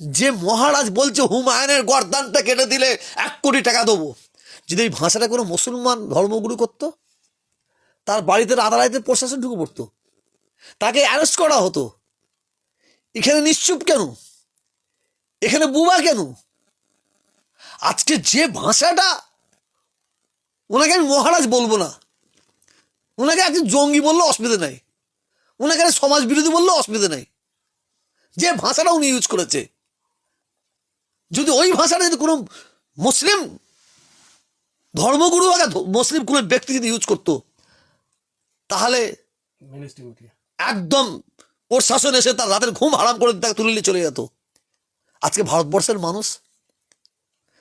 যে মহারাজ বলছে হুমায়ুনের গরদানটা কেটে দিলে এক কোটি টাকা দেবো। যদি এই ভাষাটা কোনো মুসলমান ধর্মগুরু করত, তার বাড়িতে আদালতের প্রশাসন ঢুকে পড়তো, তাকে অ্যারেস্ট করা হতো, এখানে নিশ্চুপ কেন? এখানে বুবা কেন? আজকে যে ভাষাটা ওনাকে আমি মহারাজ বলব না। ওনাকে একজন জঙ্গি বললে অসুবিধা নাই। ওনাকে সমাজ বিরোধী বললে অসুবিধা নাই। যে ভাষাটা উনি ইউজ করেছে যদি ওই ভাষাটা যদি কোনো মুসলিম ধর্মগুরু বা মুসলিম কোনো ব্যক্তি যদি ইউজ করতো, তাহলে একদম ওর শাসন এসে তার রাতের ঘুম হারাম করে তাকে তুলে নিয়ে চলে যেত। আজকে ভারতবর্ষের মানুষ,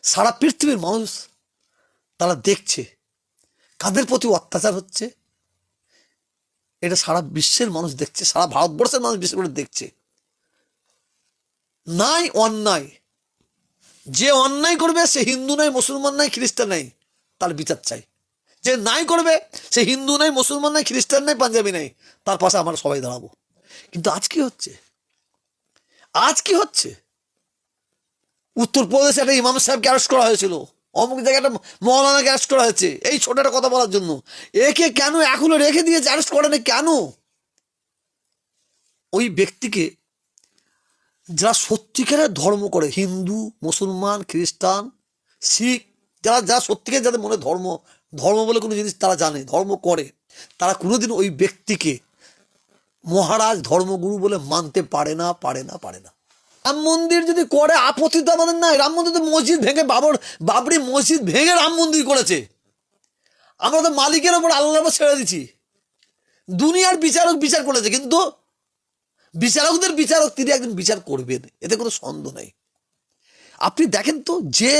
সারা পৃথিবীর মানুষ তারা দেখছে কাদের প্রতি অত্যাচার হচ্ছে। এটা সারা বিশ্বের মানুষ দেখছে, সারা ভারতবর্ষের মানুষ বিশেষ করে দেখছে। নাই, অন্যায় যে অন্যায় করবে, সে হিন্দু নাই মুসলমান নাই খ্রিস্টান নাই তার বিচার চাই। যে নাই করবে, সে হিন্দু নাই মুসলমান নাই খ্রিস্টান নাই পাঞ্জাবি নাই তার পাশে আমরা সবাই দাঁড়াবো। কিন্তু আজ কি হচ্ছে? আজ কি হচ্ছে? উত্তরপ্রদেশে একটা ইমাম সাহেবকে অ্যারেস্ট করা হয়েছিল। অমুক জায়গায় একটা মৌলানাকে অ্যারেস্ট করা হয়েছে। এই ছোট একটা কথা বলার জন্য। একে কেন এখনও রেখে দিয়েছে? অ্যারেস্ট করে না কেন? ওই ব্যক্তিকে যারা সত্যিকারের ধর্ম করে, হিন্দু, মুসলমান, খ্রিস্টান, শিখ, যারা যারা সত্যিকার যাদের মনে ধর্ম ধর্ম বলে কোনো জিনিস তারা জানে, ধর্ম করে, তারা কোনোদিন ওই ব্যক্তিকে মহারাজ, ধর্মগুরু বলে মানতে পারে না পারে না পারে না। রাম মন্দির যদি করে, আপত্তি তো আমাদের নাই। রাম মন্দির তো মসজিদ ভেঙে, বাবর, বাবরি মসজিদ ভেঙে রাম মন্দির করেছে। আমরা তো মালিকের ওপর আল্লাহর ওপর ছেড়ে দিচ্ছি। দুনিয়ার বিচারক বিচার করেছে, কিন্তু বিচারকদের বিচারক তিনি একজন বিচার করবেন। এতে কোনো সন্দেহ নেই। আপনি দেখেন তো যে